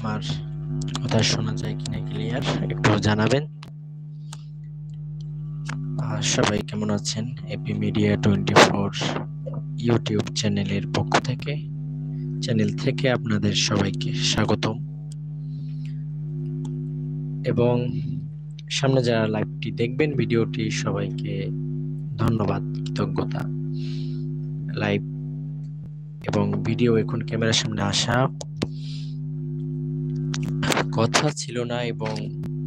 আমার কথা শোনা যায় কিনা ক্লিয়ার একটু জানাবেন। আর সবাই কেমন আছেন? AP media twenty four YouTube চ্যানেলের পক্ষ থেকে, চ্যানেল থেকে আপনাদের সবাইকে স্বাগতম। এবং সামনে যারা লাইভটি দেখবেন, ভিডিওটি সবাইকে ধন্যবাদ, কৃতজ্ঞতা। লাইভ এবং ভিডিও এখন ক্যামেরার সামনে আসা কথা ছিল না এবং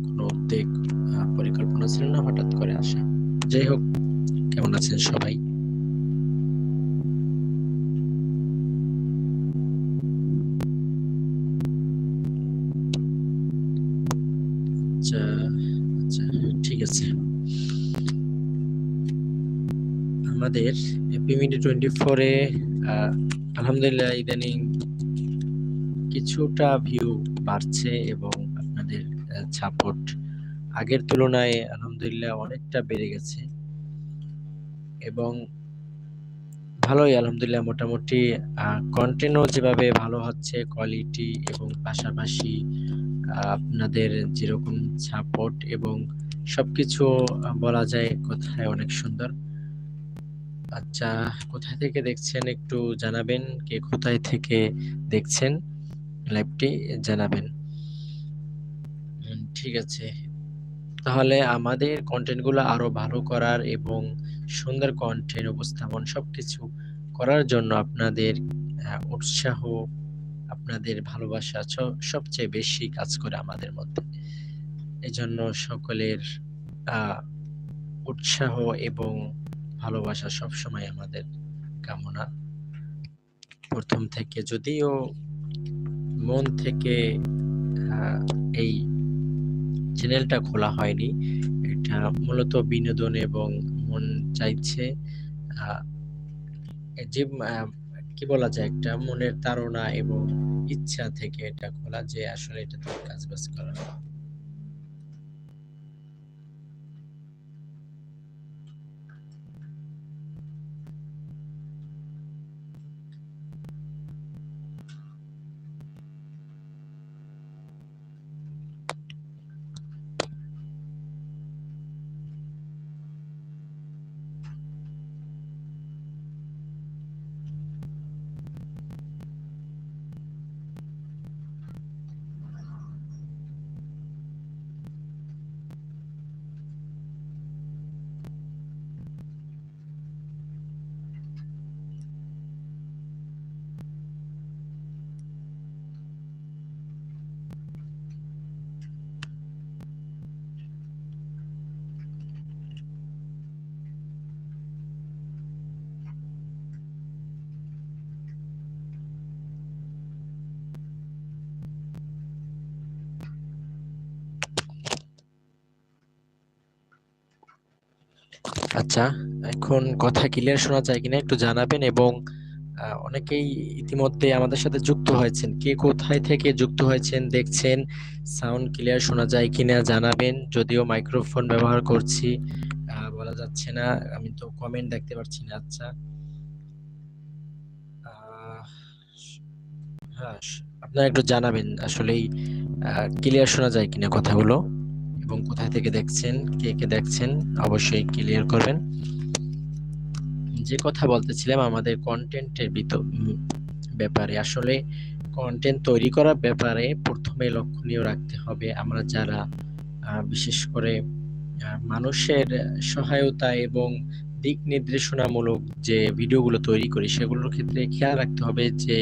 কোনো উদ্যোগ আহ, পরিকল্পনা ছিল না হঠাৎ করে আসা। যাই হোক কেমন আছেন সবাই? আচ্ছা আচ্ছা ঠিক আছে। আমাদের এপিমিডি টোয়েন্টি ফোরে আলহামদুলিল্লাহ ইদানিং কিছুটা ভিউ বাড়ছে এবং আপনাদের সাপোর্ট আগের তুলনায় আলহামদুলিল্লাহ অনেকটা বেড়ে গেছে। এবং ভালোই আলহামদুলিল্লাহ মোটামুটি কন্টেন্টও যেভাবে ভালো হচ্ছে কোয়ালিটি এবং পাশাপাশি আপনাদের যেরকম সাপোর্ট এবং সবকিছু বলা যায় কথায় অনেক সুন্দর। আচ্ছা কোথায় থেকে দেখছেন একটু জানাবেন, কে কোথায় থেকে দেখছেন? লাইভটি জানাবেন। ঠিক আছে। তাহলে আমাদের কন্টেন্টগুলো আরও ভালো করার এবং সুন্দর কন্টেন্ট উপস্থাপন সবকিছু করার জন্য আপনাদের উৎসাহ, আপনাদের ভালোবাসা সবচেয়ে বেশি কাজ করে আমাদের মধ্যে। এজন্য সকলের উৎসাহ এবং ভালোবাসা সবসময় আমাদের কামনা। প্রথম থেকে যদিও মন থেকে এই চ্যানেলটা খোলা হয়নি। এটা মূলত বিনোদন এবং মন চাইছে যে কি বলা যায় একটা মনের তাড়না এবং ইচ্ছা থেকে এটা খোলা যে আসলে এটা কাজ বাজ করা। আচ্ছা এখন কথা ক্লিয়ার শোনা যায় কিনা একটু জানাবেন এবং অনেকেই ইতিমধ্যে আমাদের সাথে যুক্ত হয়েছেন। কে কোথায় থেকে যুক্ত হয়েছেন, দেখছেন সাউন্ড ক্লিয়ার শোনা যায় কিনা জানাবেন। যদিও মাইক্রোফোন ব্যবহার করছি বলা যাচ্ছে না, আমি তো কমেন্ট দেখতে পাচ্ছি না। আচ্ছা হ্যাঁ আপনারা একটু জানাবেন আসলেই ক্লিয়ার শোনা যায় কিনা কথাগুলো। এবং কোথায় থেকে দেখছেন, কে কে দেখছেন, অবশ্যই ক্লিয়ার করবেন। যে কথা বলতেছিলাম আমাদের কন্টেন্টের ব্যাপারে, আসলে কন্টেন্ট তৈরি করার ব্যাপারে প্রথমে লক্ষণীয় রাখতে হবে আমরা যারা বিশেষ করে মানুষের সহায়তা এবং দিক নির্দেশনামূলক যে ভিডিওগুলো তৈরি করি সেগুলোর ক্ষেত্রে খেয়াল রাখতে হবে যে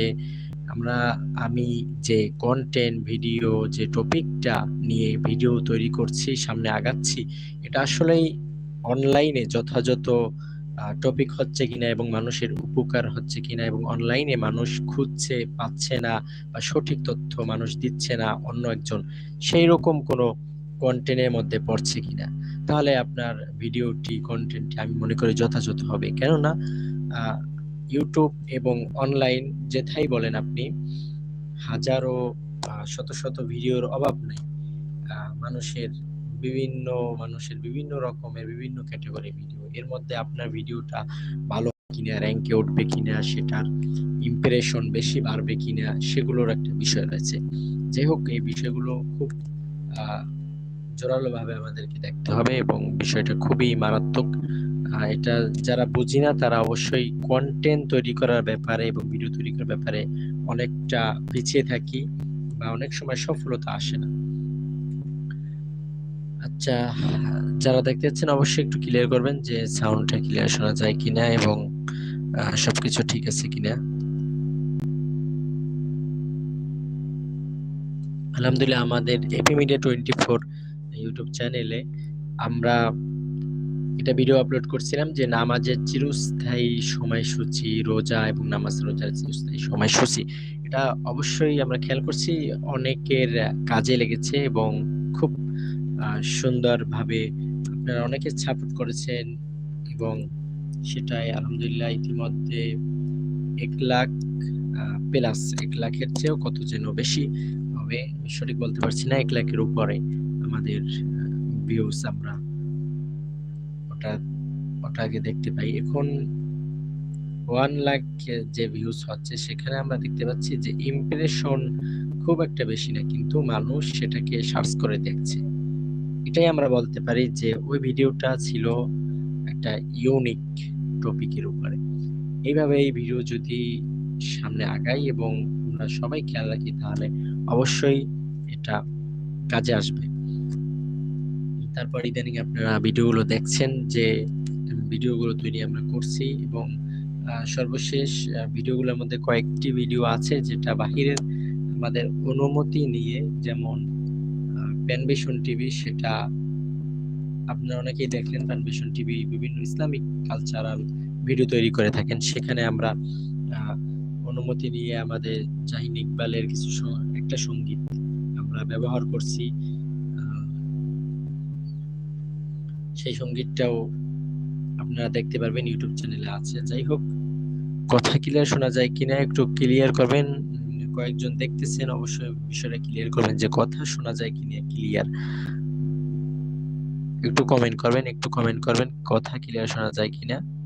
আমরা, আমি যে কন্টেন্ট ভিডিও যে টপিকটা নিয়ে ভিডিও তৈরি করছি, সামনে আগাচ্ছি, এটা আসলেই অনলাইনে যথাযথ টপিক হচ্ছে কিনা এবং মানুষের উপকার হচ্ছে কিনা এবং অনলাইনে মানুষ খুঁজছে, পাচ্ছে না বা সঠিক তথ্য মানুষ দিচ্ছে না অন্য একজন সেই রকম কোনো কন্টেন্টের মধ্যে পড়ছে কিনা। তাহলে আপনার ভিডিওটি কন্টেন্টটি আমি মনে করি যথাযথ হবে। কেননা ইউটিউব এবং অনলাইন যেথাই বলেন আপনি, হাজারো শত শত ভিডিওর অভাব নেই। মানুষের বিভিন্ন মানুষের বিভিন্ন রকমের বিভিন্ন ক্যাটাগরি ভিডিও এর মধ্যে আপনার ভিডিওটা ভালো কিনা র্যাঙ্কে উঠবে কিনা, সেটার ইমপ্রেশন বেশি বাড়বে কিনা, সেগুলোর একটা বিষয় রয়েছে। যাই হোক, এই বিষয়গুলো খুব জোরালোভাবে আমাদেরকে দেখতে হবে এবং বিষয়টা খুবই মারাত্মক। এটা যারা বুঝি না, তারা অবশ্যই কন্টেন্ট তৈরি করার ব্যাপারে এবং ভিডিও তৈরি করার ব্যাপারে অনেকটা পিছিয়ে থাকি বা অনেক সময় সফলতা আসে না। আচ্ছা যারা দেখতে যাচ্ছেন, অবশ্যই একটু ক্লিয়ার করবেন যে সাউন্ডটা ক্লিয়ার শোনা যায় কিনা এবং সবকিছু ঠিক আছে কিনা। আলহামদুলিল্লাহ, আমাদের AP media twenty four YouTube চ্যানেলে আমরা এটা ভিডিও আপলোড করছিলাম যে নামাজের চিরস্থায়ী সময়সূচি, রোজা এবং নামাজ রোজার চিরস্থায়ী সময়সূচি। এটা অবশ্যই আমরা খেয়াল করছি, অনেকের কাজে লেগেছে এবং খুব সুন্দরভাবে আপনারা অনেকে সাপোর্ট করেছেন এবং সেটাই আলহামদুলিল্লাহ ইতিমধ্যে এক লাখ প্লাস এক লাখের চেয়েও কত যেন বেশি হবে সঠিক বলতে পারছি না, এক লাখের উপরে আমাদের ভিউজ আমরা ওটা ওটা আগে দেখতে পাই। এখন ওয়ান লাখ যে ভিউজ হচ্ছে, সেখানে আমরা দেখতে পাচ্ছি যে ইমপ্রেশন খুব একটা বেশি না, কিন্তু মানুষ সেটাকে সার্চ করে দেখছে। এটাই আমরা বলতে পারি যে ওই ভিডিওটা ছিল একটা ইউনিক টপিকের উপরে। এইভাবে এই ভিডিও যদি সামনে আগাই এবং আমরা সবাই খেয়াল রাখি, তাহলে অবশ্যই এটা কাজে আসবে। তারপর ইদানিং আপনারা ভিডিওগুলো দেখছেন যে ভিডিওগুলো তৈরি আমরা করছি এবং সর্বশেষ ভিডিওগুলোর মধ্যে কয়েকটি ভিডিও আছে যেটা বাহিরের আমাদের অনুমতি নিয়ে, যেমন প্যানভিশন টিভি সেটা আপনারা অনেকেই দেখলেন প্যানভিশন টিভি বিভিন্ন ইসলামিক কালচারাল ভিডিও তৈরি করে থাকেন। সেখানে আমরা অনুমতি নিয়ে আমাদের জাহিন ইকবালের কিছু একটা সংগীত আমরা ব্যবহার করছি। সেই সঙ্গীতটাও আপনারা দেখতে পারবেন ইউটিউব চ্যানেলে আছে। যাই হোক, কথা ক্লিয়ার শোনা যায় কিনা একটু ক্লিয়ার করবেন। কয়েকজন দেখতেছেন, অবশ্যই বিষয়টা ক্লিয়ার করবেন যে কথা শোনা যায় কিনা ক্লিয়ার একটু কমেন্ট করবেন, একটু কমেন্ট করবেন, কথা ক্লিয়ার শোনা যায় কিনা।